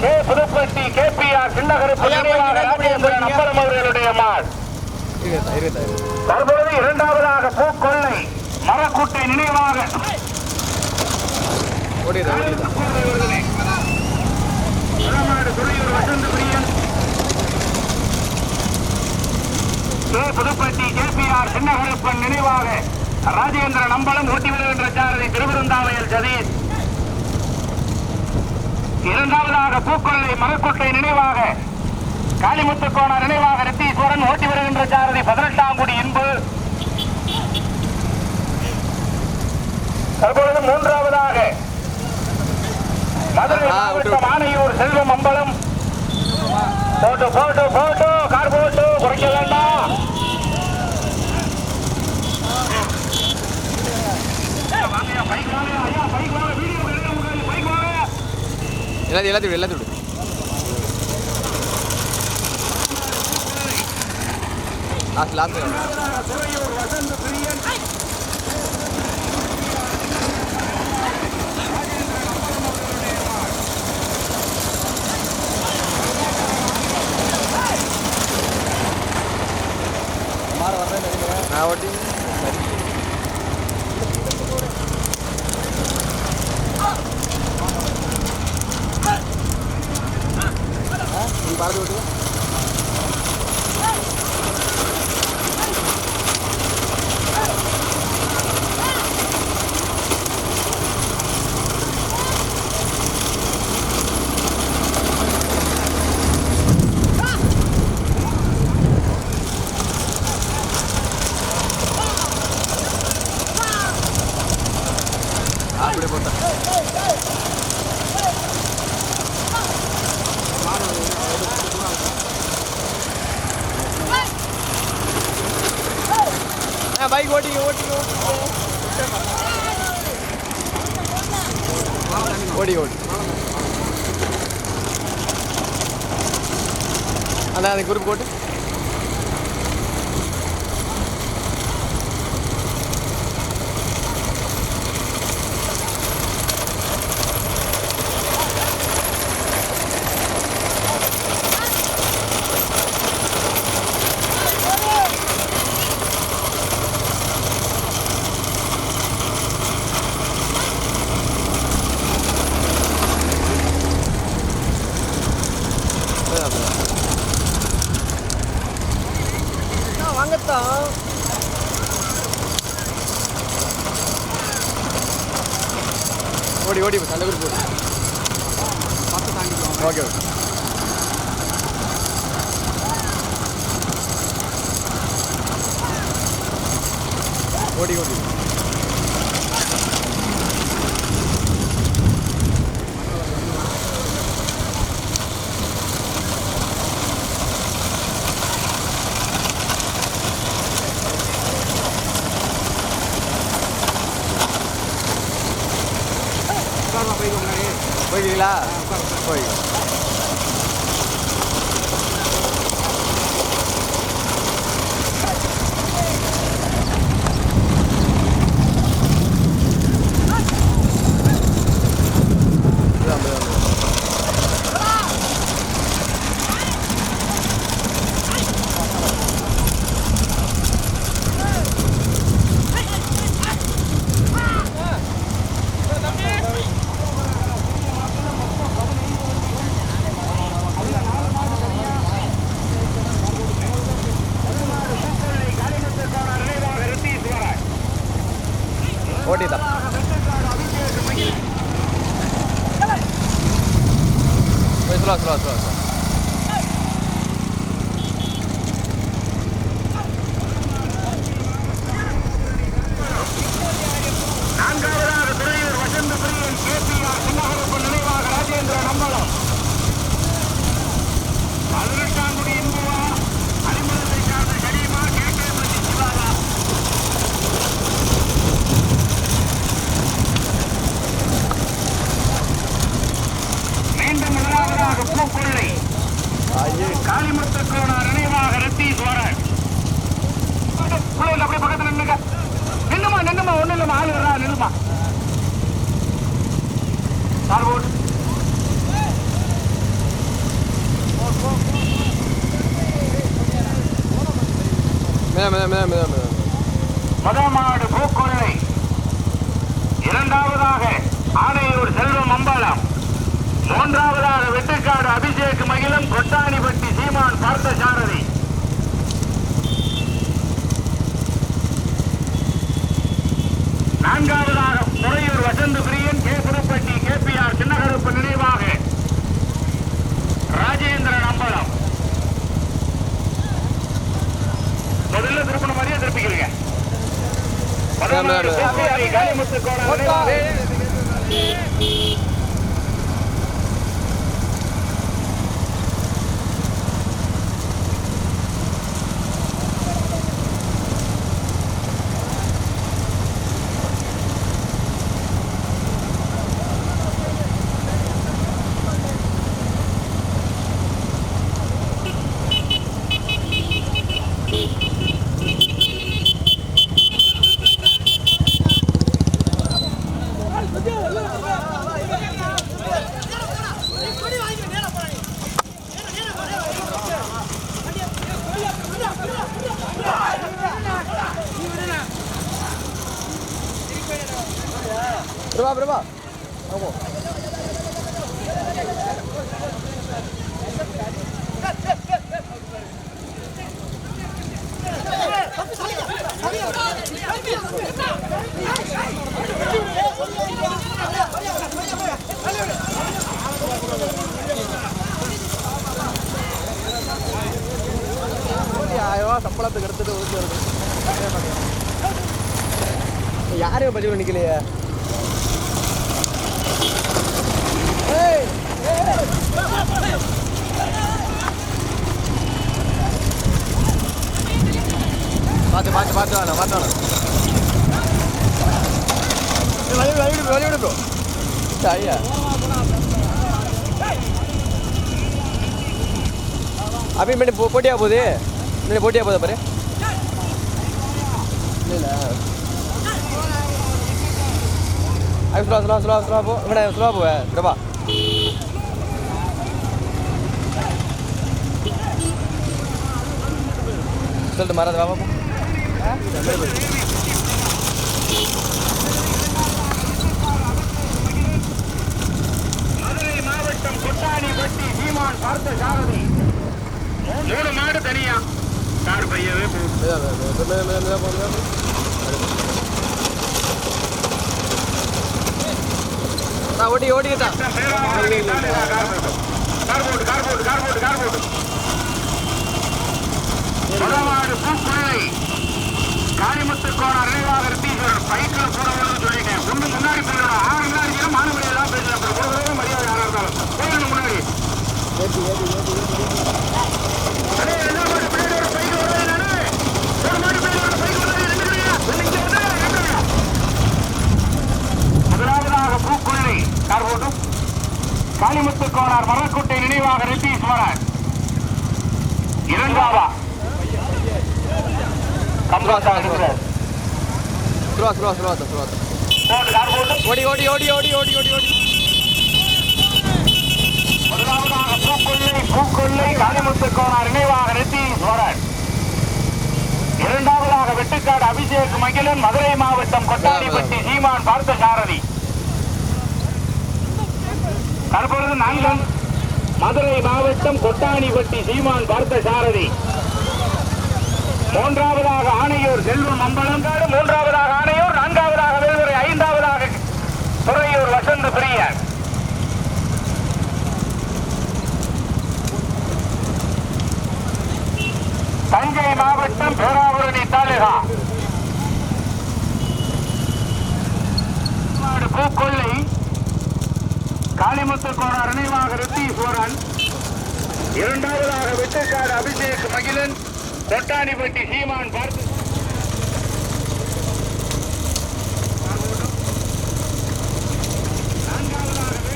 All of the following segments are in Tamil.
கே புதுப்பட்டி கேபிஆர் சின்னகருப்பு ஐயா, போய் நினைவாக நினைவு ராஜேந்திரன் போய் அம்பலம் அவர்களுடைய மாள் தற்பொழுது இரண்டாவதாக பூக்கொள்ளை மரக்குட்டை நினைவாக. கே புதுப்பட்டி கேபிஆர் சின்னகருப்பன் நினைவாக. ராஜேந்திரன் அம்பலம் ஓட்டி வருகின்ற சாரதி திருவிருந்தாவையல் சதீஷ். இரண்டாவதாக பூக்கொள்ளை மரக்குட்டை நினைவாக காளிமுத்து கோண நினைவாக ரித்தீஸ்வரன் ஓட்டி வருகின்ற சாரதி பதினெட்டாம் குடி இன்பு. தற்பொழுது மூன்றாவதாக மதுரை மாவட்டம் Anaiyur Selvam Ambalam photo photo photo. எல்லாத்தையும் எல்லாத்தையும் எல்லாத்தையும் விடு. லாஸ்ட் நான் ஓட்டி ஓடி ஓடி. அண்ணா அந்த குரூப் போட்டு. ஓடி ஓடி. போய்க்கிறீங்களா? போய். போய் சொல்லுவா சொல்லுவா சொல்லுவா நான்காவதாக திருக்கோணார் ரத்தி சுவரன் அப்படியே பக்கத்தில் நின்னுமா நின்னுமா ஒண்ணு இல்லமா ஆளு வர்றா நின்னுமா சார்போட் முதமாடு பூக்கொள்ளை இரண்டாவதாக ஆணையூர் செல்வம் அம்பலம். மூன்றாவதாக வெட்டுக்காடு அபிஷேக் மகிழம் கொட்டாணிப்பட்டி சீமான் பார்த்தசாரதி. நான்காவதாக முறையூர் வசந்த பிரியன் கே புதுப்பட்டி கேபிஆர் சின்னகருப்பு நினைவாக. ராஜேந்திரன் அம்பலம். முதல்ல திருப்பண மாதிரியே திருப்பிக்கிறீங்க. கோணம் நினைவாக. பிரபா பிரபா ஆமாம் ஆயிரம் ரூபா சம்பளத்துக்கு எடுத்துட்டு ஒதுக்கி யாரையும் பதிவு நிற்கலையே பார்த்து பார்த்து பார்த்து வேணாம் பார்த்து வேணாம் வழி வழி வழி விடு ப்ரோ சரியா? அப்படி முன்னாடி போ போட்டியா போகுது? போட்டியா போகுது பாரு. இல்லை அது ஸ்லோ ஸ்லோ ஸ்லோ ஸ்லோ போ இவனை ஸ்லோ போவே பிரபா சொல்லிட்டு மறாத வா பாப்போம் மதுரை மாவட்டம் கொட்டாணிப்பட்டி சீமான் பார்த்த சாரதி மூணு மாடு தனியா கார் பையவே போகுது நான் ஓட்டி ஓட்டிக்கிட்டா பேராவூரணி கார் போட்டு கார் போட்டு கார் போட்டு கார் போட்டு கார் பூக்குழை காளிமுத்து கோண நினைவாக ரித்தீஸ்வரர் பைக்கில் போறவங்க சொல்லிட்டேன். ஒண்ணு முன்னாடி போயிடணும் ஆறு முன்னாடி மாணவர்கள் எல்லாம் பேசலாம் மரியாதை யாரா இருந்தாலும். போயிடணும் முன்னாடி அடே, எல்லா மாடு பின்னாடி ஒரு பைக் வருது நானு. ஒரு மாடு பின்னாடி ஒரு பைக் வருது, நின்னுக்கிறீங்க. நின்னுங்க, நின்னுங்க, நின்னுங்க. முதலாவதாக பூக்குள்ளை கார் போட்டும் காளிமுத்து கோனார் மரக்குட்டை நினைவாக ரித்தீஸ்வரன் இரண்டாவதா ஸ்லோ ஸ்லோ போட்டு கார் போட்டு ஓடி ஓடி ஓடி ஓடி ஓடி ஓடி ஓடி. முதலாவதாக பூக்கொள்ளை பூக்கொள்ளை காளிமுத்து கோனார் நினைவாக ரித்தீஸ்வரன் இரண்டாவதாக வெட்டுக்காடு அபிஷேக் மகிழன் மதுரை மாவட்டம் கொட்டாடிப்பட்டி சீமான் பார்த்த சாரதி. தற்பொழுது நான்காம் மதுரை மாவட்டம் கொட்டாணிப்பட்டி சீமான் பார்த்த சாரதி. மூன்றாவதாக ஆணையூர் செல்வம் அம்பலங்காடு மூன்றாவதாக ஆணையூர் நான்காவதாக வேல்முறை ஐந்தாவதாக துறையூர் வசந்த பிரியன் தஞ்சை மாவட்டம் பேராவூரணி தாலுகா. மாடு பூக்கொள்ளை காளிமுத்து கோடார் நினைவாக ரித்தீஸ்வரன் இரண்டாவதாக வெட்டுக்காடு அபிஷேக் மகிழன். கொட்டாணிப்பட்டி சீமான் பார்த்து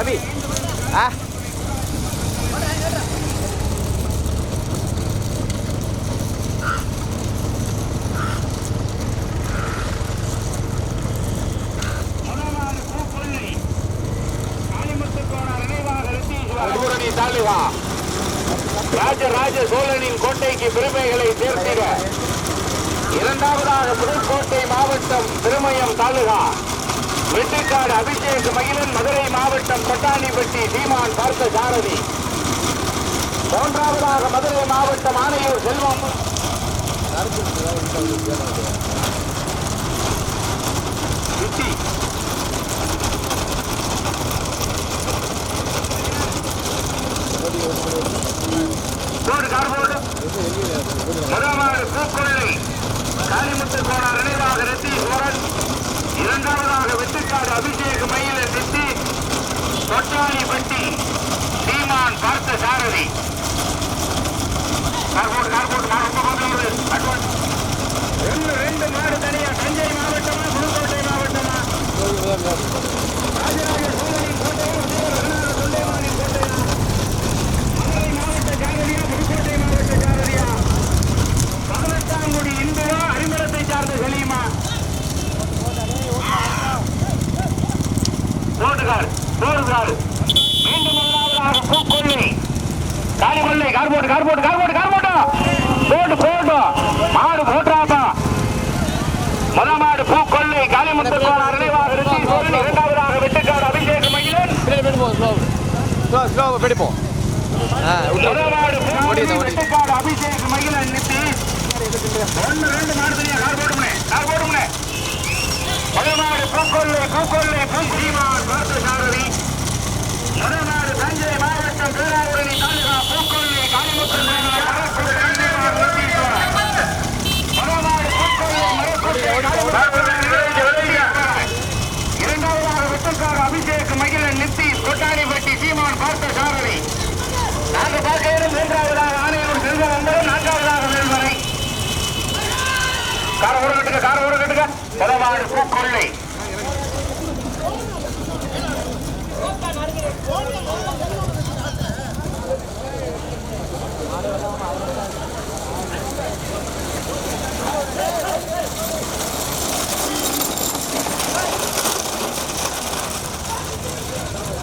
அபி. ஆ. முதலாவது பூக்கொள்ளை ராஜராஜ சோழனின் கோட்டைக்கு பெருமைகளை சேர்த்திட இரண்டாவதாக புதுக்கோட்டை மாவட்டம் திருமயம் தாலுகா. வெட்டுக்காடு அபிஷேக் மகிழன் மதுரை மாவட்டம் கொட்டாணிப்பட்டி சீமான் பார்த்த சாரதி மூன்றாவதாக மதுரை மாவட்டம் ஆனையூர் செல்வம் சுத்தி போடு கார் போடு முதலாவது பூக்கொள்ளை காளிமுத்து கோனார் நினைவாக ரெட்டி சோழன் இரண்டாவதாக வெட்டுக்காடு அபிஷேக மயில சித்தி பட்டி சீமான் பார்த்த சாரதி. கார் போடு கார் போடு மாடு ரொம்ப பக்கம் வருது அட்வான்ஸ் ரெண்டு ரெண்டு மாடு தனியா தஞ்சை மாவட்டமா புதுக்கோட்டை மாவட்டமா ராஜராஜ சோழனின் கோட்டையும் வீரர்களான தொண்டைமானின் கோட்டையா மதுரை மாவட்ட ஜாகரியா புதுக்கோட்டை மாவட்ட ஜாகரியா பதினெட்டாங்குடி இந்துவா அரிமளத்தை சார்ந்த செலியுமா போட்டுக்கார் போடுகார் மீண்டும் முதலாவதாக பூக்கொள்ளை காலிமல்லை கார் போட்டு கார் போட்டு கார் போட்டு கார் போட்டு போட்டு போட்டு மாடு போட்டாப்பா முத மாடு பூக்கொள்ளை காளிமுத்து கோளார் நினைவாக ரிஷி இரண்டாவதாக வெட்டுக்காடு அபிஷேக் மகிழன் பின்னாடி அபிஷேக் மகிழன் ஒன்று ரெண்டு மாடு தனியா கார் போட்டுமே கார் போட்டுமே பூக்கொள்ளை பூக்கொள்ளை சாரதி தஞ்சை மாவட்டம் கட்டுங்க கார ஊர கட்டுங்க தலைவாடு பூக்கொள்ளை